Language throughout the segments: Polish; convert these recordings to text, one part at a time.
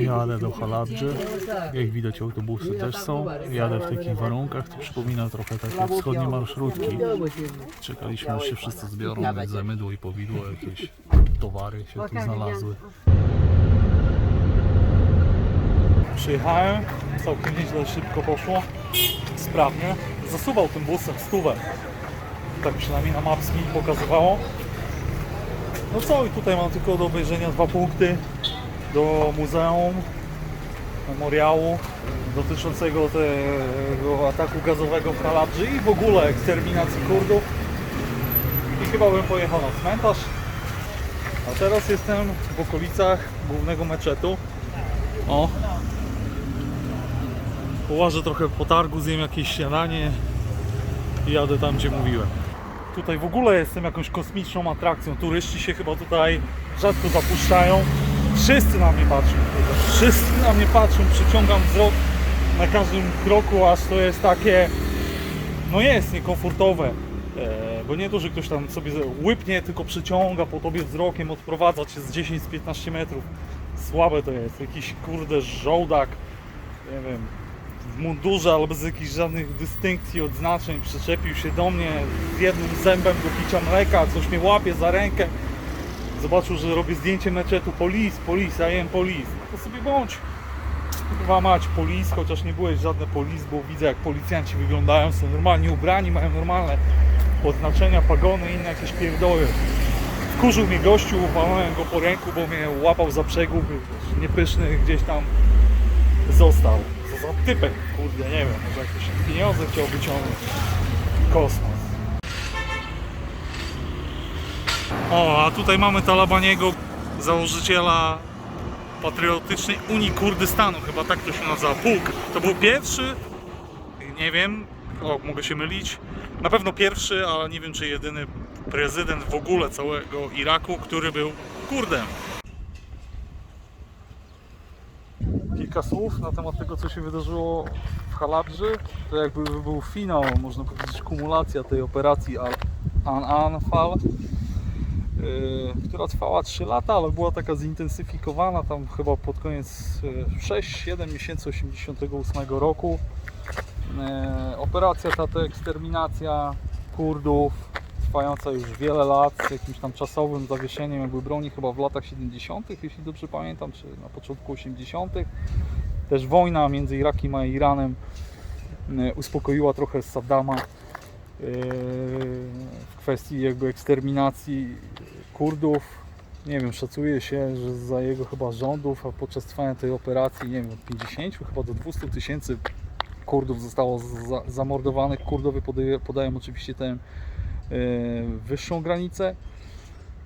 Jadę do Halabży. Jak widać autobusy też są. Jadę w takich warunkach. To przypomina trochę takie wschodnie marszrutki. Czekaliśmy aż się wszyscy zbiorą, więc za mydło i powidło jakieś towary się tu znalazły. Przyjechałem, całkiem nieźle szybko poszło, sprawnie. Zasuwał tym busem stówę. Tak przynajmniej na Maps mi pokazywało. No co, i tutaj mam tylko do obejrzenia dwa punkty do muzeum, memoriału dotyczącego tego ataku gazowego w Halabży i w ogóle eksterminacji Kurdów. I chyba bym pojechał na cmentarz. A teraz jestem w okolicach głównego meczetu. O, połażę trochę po targu, zjem jakieś śniadanie i jadę tam, gdzie mówiłem. Tutaj w ogóle jestem jakąś kosmiczną atrakcją. Turyści się chyba tutaj rzadko zapuszczają. Wszyscy na mnie patrzą. Wszyscy na mnie patrzą. Przyciągam wzrok na każdym kroku, aż to jest takie. No jest niekomfortowe. E, bo nie to, że ktoś tam sobie łypnie, tylko przyciąga po tobie wzrokiem, odprowadza cię z 10-15 metrów. Słabe to jest. Jakiś kurde żołdak, nie wiem, w mundurze, ale bez jakichś żadnych dystynkcji, odznaczeń, przyczepił się do mnie z jednym zębem do picia mleka, coś mnie łapie za rękę. Zobaczył, że robię zdjęcie meczetu, polis, polis, I am polis. To sobie bądź. Chyba mać chociaż nie byłeś żadne polis, bo widzę jak policjanci wyglądają, są normalnie ubrani, mają normalne oznaczenia, pagony i inne jakieś pierdoły. Wkurzył mnie gościu, walnąłem go po ręku, bo mnie łapał za przegub, niepyszny gdzieś tam został. Co za typek, kurde, nie wiem, może jakieś pieniądze chciał wyciągnąć. Kosmos. O, a tutaj mamy Talabaniego, założyciela Patriotycznej Unii Kurdystanu, chyba tak to się nazywa, pułk. To był pierwszy, nie wiem, o, mogę się mylić, na pewno pierwszy, ale nie wiem czy jedyny prezydent w ogóle całego Iraku, który był Kurdem. kilka słów na temat tego, co się wydarzyło w Halabży. To jakby był finał, można powiedzieć, kumulacja tej operacji Al- An-Anfal, yy, która trwała 3 lata, ale była taka zintensyfikowana tam chyba pod koniec 6-7 miesięcy 88 roku. Yy, Operacja ta to eksterminacja Kurdów, trwająca już wiele lat, z jakimś tam czasowym zawieszeniem jakby broni chyba w latach 70., jeśli dobrze pamiętam, czy na początku 80. Też wojna między Irakiem a Iranem uspokoiła trochę Saddama w kwestii jakby eksterminacji Kurdów. Nie wiem, szacuje się, że za jego chyba rządów, a podczas trwania tej operacji, nie wiem, od 50 chyba do 200 tysięcy Kurdów zostało za, zamordowanych. Kurdowie podaje, podają oczywiście tę e, wyższą granicę.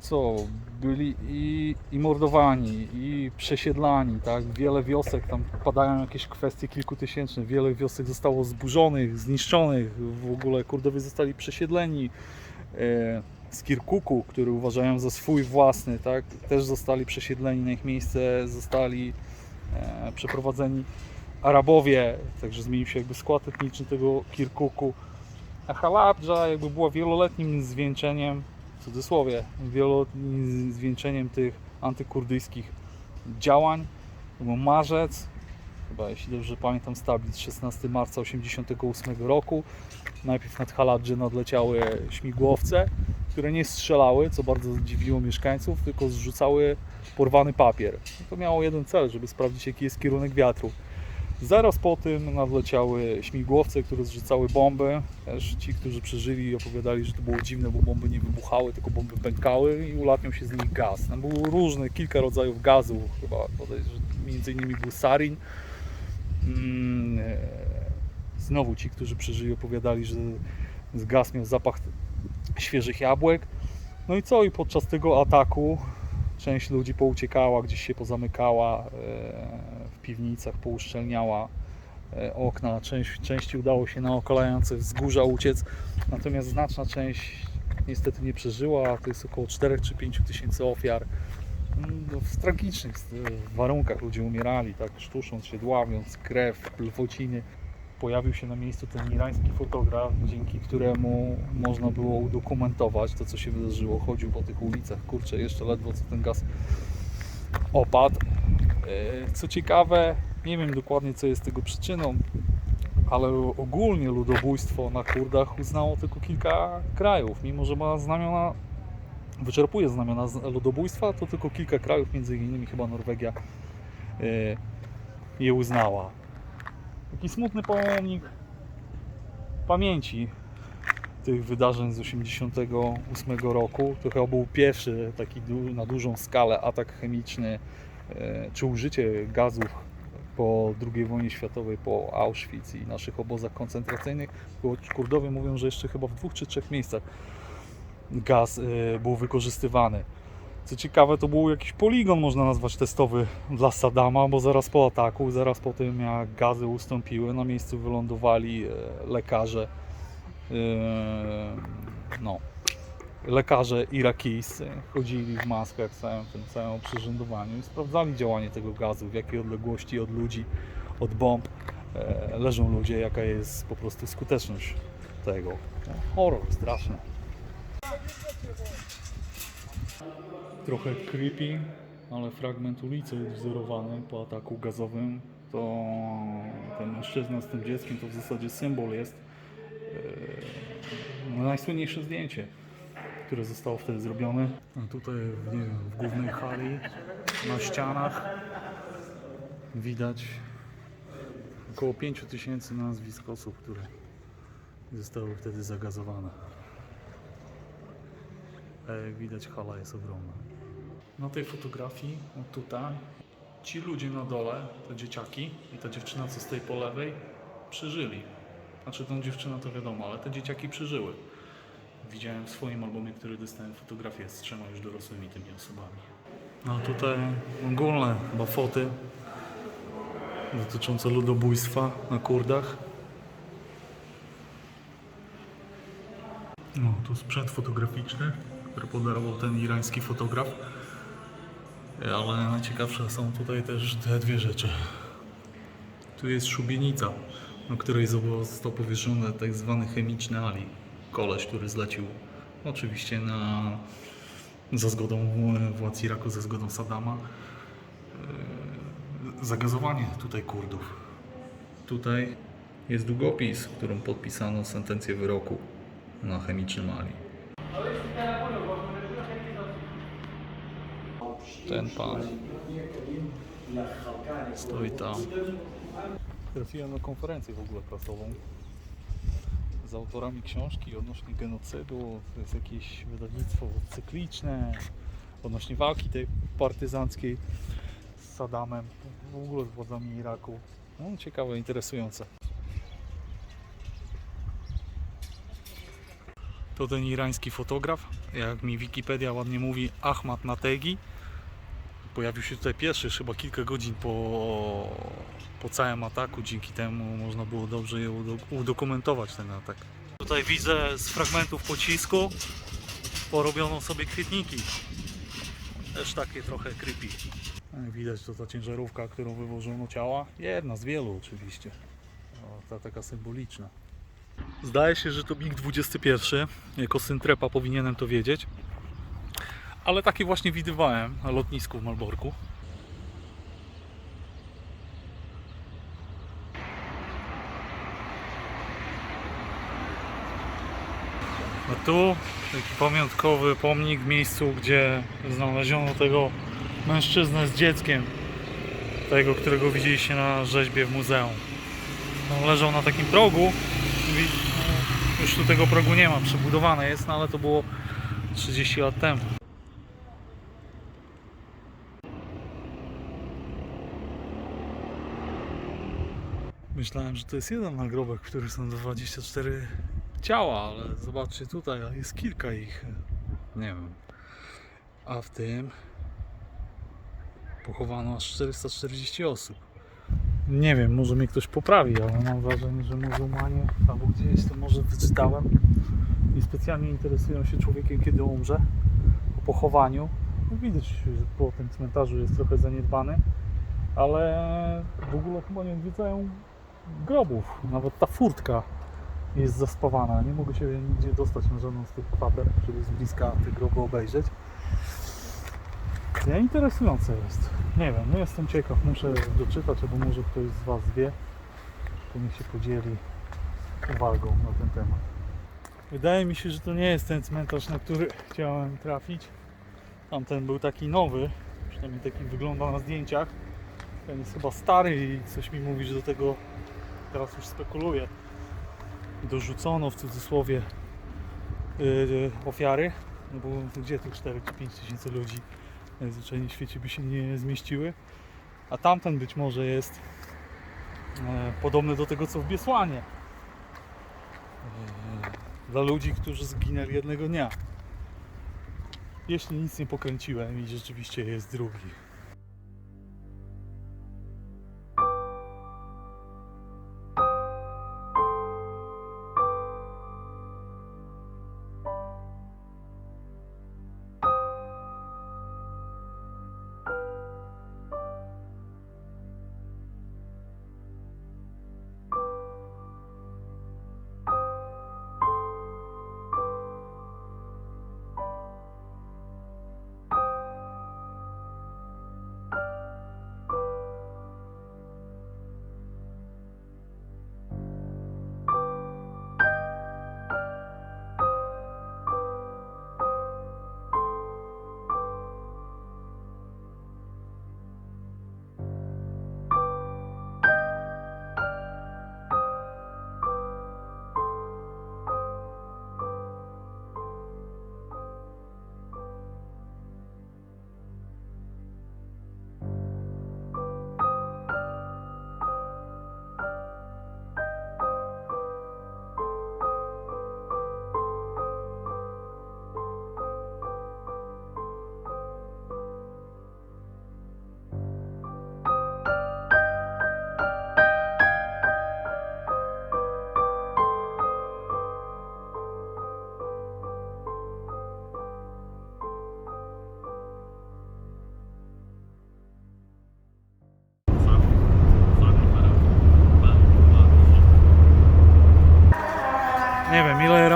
Co? Byli i, i mordowani, i przesiedlani, tak? Wiele wiosek, tam padają jakieś kwestie kilkutysięczne, wiele wiosek zostało zburzonych, zniszczonych, w ogóle Kurdowie zostali przesiedleni. E, z Kirkuku, który uważają za swój własny, tak? Też zostali przesiedleni na ich miejsce, zostali e, przeprowadzeni Arabowie, także zmienił się jakby skład etniczny tego Kirkuku. A Halabdża jakby była wieloletnim zwieńczeniem, w cudzysłowie, wieloletnim zwieńczeniem tych antykurdyjskich działań. Marzec, chyba jeśli dobrze pamiętam, stablic 16 marca 1988 roku. Najpierw nad Halabdżę nadleciały śmigłowce, które nie strzelały, co bardzo dziwiło mieszkańców, tylko zrzucały porwany papier. To miało jeden cel, żeby sprawdzić jaki jest kierunek wiatru. Zaraz po tym nadleciały śmigłowce, które zrzucały bomby. Też ci, którzy przeżyli, opowiadali, że to było dziwne, bo bomby nie wybuchały, tylko bomby pękały i ulatniał się z nich gaz. Tam było różne, kilka rodzajów gazu, chyba między innymi był sarin. Mm, e, Znowu ci, którzy przeżyli, opowiadali, że gaz miał zapach świeżych jabłek. No i co? I podczas tego ataku część ludzi pouciekała, gdzieś się pozamykała e, piwnicach, pouszczelniała e, okna. Część, części udało się na okalające wzgórza uciec, natomiast znaczna część niestety nie przeżyła. To jest około 4 czy 5 tysięcy ofiar. Mm, No, w tragicznych e, warunkach ludzie umierali, tak sztusząc się, dławiąc krew, plwociny. Pojawił się na miejscu ten irański fotograf, dzięki któremu można było udokumentować to, co się wydarzyło. Chodził po tych ulicach, kurczę, jeszcze ledwo co ten gaz opadł. E, Co ciekawe, nie wiem dokładnie co jest tego przyczyną, ale ogólnie ludobójstwo na Kurdach uznało tylko kilka krajów, mimo że ma znamiona, wyczerpuje znamiona ludobójstwa, to tylko kilka krajów, między innymi chyba Norwegia, e, je uznała. Taki smutny pomnik pamięci tych wydarzeń z 1988 roku. To chyba był pierwszy taki na dużą skalę atak chemiczny czy użycie gazów po II wojnie światowej, po Auschwitz i naszych obozach koncentracyjnych. Bo Kurdowie mówią, że jeszcze chyba w dwóch czy trzech miejscach gaz e, był wykorzystywany. Co ciekawe, to był jakiś poligon, można nazwać testowy dla Saddama, bo zaraz po ataku, zaraz po tym jak gazy ustąpiły, na miejscu wylądowali e, lekarze, e, no, lekarze irakijscy, chodzili w maskach w całym tym całym oprzyrządowaniu i sprawdzali działanie tego gazu, w jakiej odległości od ludzi, od bomb e, leżą ludzie, jaka jest po prostu skuteczność tego. Horror straszny. trochę creepy, ale fragment ulicy wzorowany po ataku gazowym, to ten mężczyzna z tym dzieckiem to w zasadzie symbol jest. Eee, najsłynniejsze zdjęcie, które zostało wtedy zrobione. A tutaj nie wiem, w głównej hali na ścianach widać około 5000 nazwisk osób, które zostały wtedy zagazowane. Widać hala jest ogromna. Na tej fotografii, tutaj, ci ludzie na dole, te dzieciaki i ta dziewczyna, co stoi po lewej, przeżyli. Znaczy tą dziewczynę to wiadomo, ale te dzieciaki przeżyły. Widziałem w swoim albumie, który dostałem fotografię z trzema już dorosłymi tymi osobami. No tutaj ogólne chyba foty dotyczące ludobójstwa na Kurdach. No, tu sprzęt fotograficzny, który podarował ten irański fotograf. Ale najciekawsze są tutaj też te dwie rzeczy. Tu jest szubienica, na której został powieszony tak zwany chemiczny Ali. Koleś, który zlecił oczywiście na, za zgodą e, władz Iraku, za zgodą Saddama e, zagazowanie tutaj Kurdów. Tutaj jest długopis, którym podpisano sentencję wyroku na chemicznym Ali. Ten pan stoi tam. Trafiłem na konferencję w ogóle prasową z autorami książki odnośnie genocydu. To jest jakieś wydawnictwo cykliczne odnośnie walki tej partyzanckiej z Saddamem, w ogóle z władzami Iraku. No, ciekawe, interesujące. To ten irański fotograf, jak mi Wikipedia ładnie mówi, Ahmad Nategi. Pojawił się tutaj pierwszy, chyba kilka godzin po, po całym ataku. Dzięki temu można było dobrze udokumentować ten atak. Tutaj widzę z fragmentów pocisku porobiono sobie kwietniki. Też takie trochę creepy. Widać to ta ciężarówka, którą wywożono ciała. Jedna z wielu oczywiście. Ta taka symboliczna. Zdaje się, że to MiG-21. Jako syn Trepa powinienem to wiedzieć. Ale takie właśnie widywałem na lotnisku w Malborku. A tu taki pamiątkowy pomnik w miejscu, gdzie znaleziono tego mężczyznę z dzieckiem. Tego, którego widzieliście na rzeźbie w muzeum. On leżał na takim progu. No, Już tu tego progu nie ma, przebudowane jest, no ale to było 30 lat temu. Myślałem, że to jest jeden nagrobek, w którym są 24 ciała, ale zobaczcie tutaj, jest kilka ich. Nie wiem. A w tym pochowano aż 440 osób. Nie wiem, może mnie ktoś poprawi, ale mam wrażenie, że muzułmanie albo gdzieś to może wyczytałem i specjalnie interesują się człowiekiem, kiedy umrze, po pochowaniu. No widać, że po tym cmentarzu jest trochę zaniedbany, ale w ogóle chyba nie odwiedzają grobów. Nawet ta furtka jest zaspawana. Nie mogę się nigdzie dostać na żadną z tych kwater, żeby z bliska te groby obejrzeć. Nie, interesujące jest. Nie wiem, no jestem ciekaw, muszę doczytać, albo może ktoś z Was wie, to niech się podzieli uwagą na ten temat. Wydaje mi się, że to nie jest ten cmentarz, na który chciałem trafić. Tamten był taki nowy, przynajmniej taki wygląda na zdjęciach. Ten jest chyba stary i coś mi mówi, że do tego teraz już spekuluję. Dorzucono w cudzysłowie yy, ofiary. No bo gdzie tu 4 czy 5 tysięcy ludzi najzwyczajniej w świecie by się nie zmieściły. A tamten być może jest e, podobny do tego co w Biesłanie. E, dla ludzi, którzy zginęli jednego dnia. Jeśli nic nie pokręciłem i rzeczywiście jest drugi.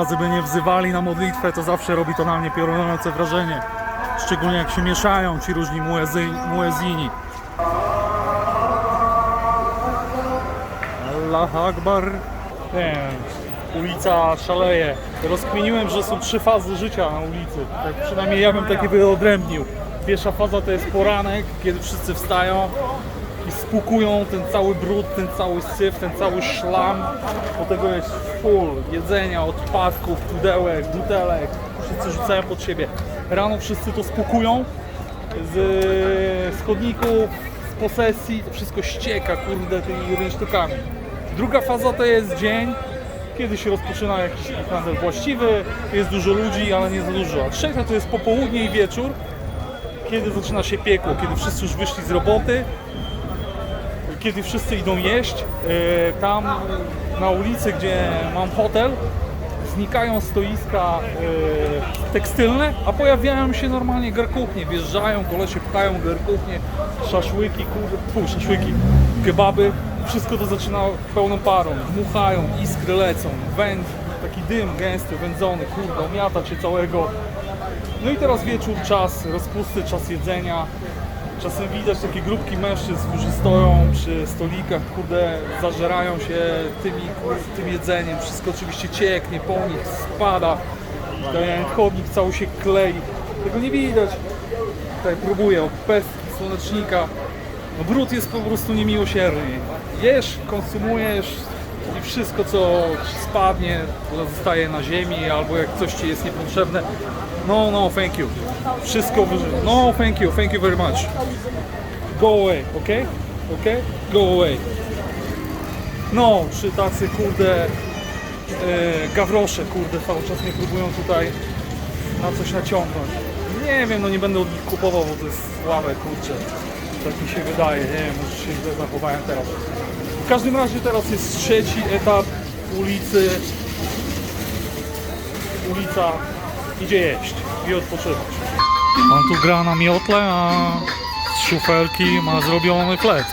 Razy by nie wzywali na modlitwę, to zawsze robi to na mnie piorunujące wrażenie. Szczególnie jak się mieszają ci różni muezini. Allah Akbar. Nie ulica szaleje. Rozkminiłem, że są trzy fazy życia na ulicy. Tak przynajmniej ja bym takie wyodrębnił. Pierwsza faza to jest poranek, kiedy wszyscy wstają i spłukują ten cały brud, ten cały syf, ten cały szlam. Do tego jest full jedzenia, odpadków, pudełek, butelek. Wszyscy rzucają pod siebie. Rano wszyscy to spłukują z, z chodników, z posesji. To wszystko ścieka, kurde, tymi rynsztykami. Druga faza to jest dzień, kiedy się rozpoczyna jakiś handel właściwy, jest dużo ludzi, ale nie za dużo. A trzecia to jest popołudnie i wieczór, kiedy zaczyna się piekło, kiedy wszyscy już wyszli z roboty, kiedy wszyscy idą jeść, e, tam na ulicy, gdzie mam hotel, znikają stoiska e, tekstylne, a pojawiają się normalnie garkuchnie, wjeżdżają, kolesie pchają garkuchnie, szaszłyki, kurde, fu, szaszłyki, kebaby, wszystko to zaczyna pełną parą, dmuchają, iskry lecą, węd, taki dym gęsty, wędzony, kurde, omiata cię całego. No i teraz wieczór, czas rozpusty, czas jedzenia, Czasem widać takie grupki mężczyzn, którzy stoją przy stolikach, kurde, zażerają się tymi, tym jedzeniem. Wszystko oczywiście cieknie po nich, spada. Ten chodnik cały się klei. Tego nie widać. Tutaj próbuję, od pestki, słonecznika. No brud jest po prostu niemiłosierny. Jesz, konsumujesz i wszystko co spadnie zostaje na ziemi albo jak coś ci jest niepotrzebne. No, no, thank you. Wszystko. No, thank you, thank you very much. Go away, ok? Ok? Go away. No, czy tacy kurde e, gawrosze kurde cały czas mnie próbują tutaj na coś naciągnąć. Nie wiem, no nie będę od nich kupował, bo to jest słabe, kurczę. Tak mi się wydaje, nie wiem, może się źle zachowałem teraz. Każdym razie teraz jest trzeci etap ulicy. Ulica idzie jeść i odpoczywać. Pan tu gra na miotle, a z szufelki ma zrobiony flet.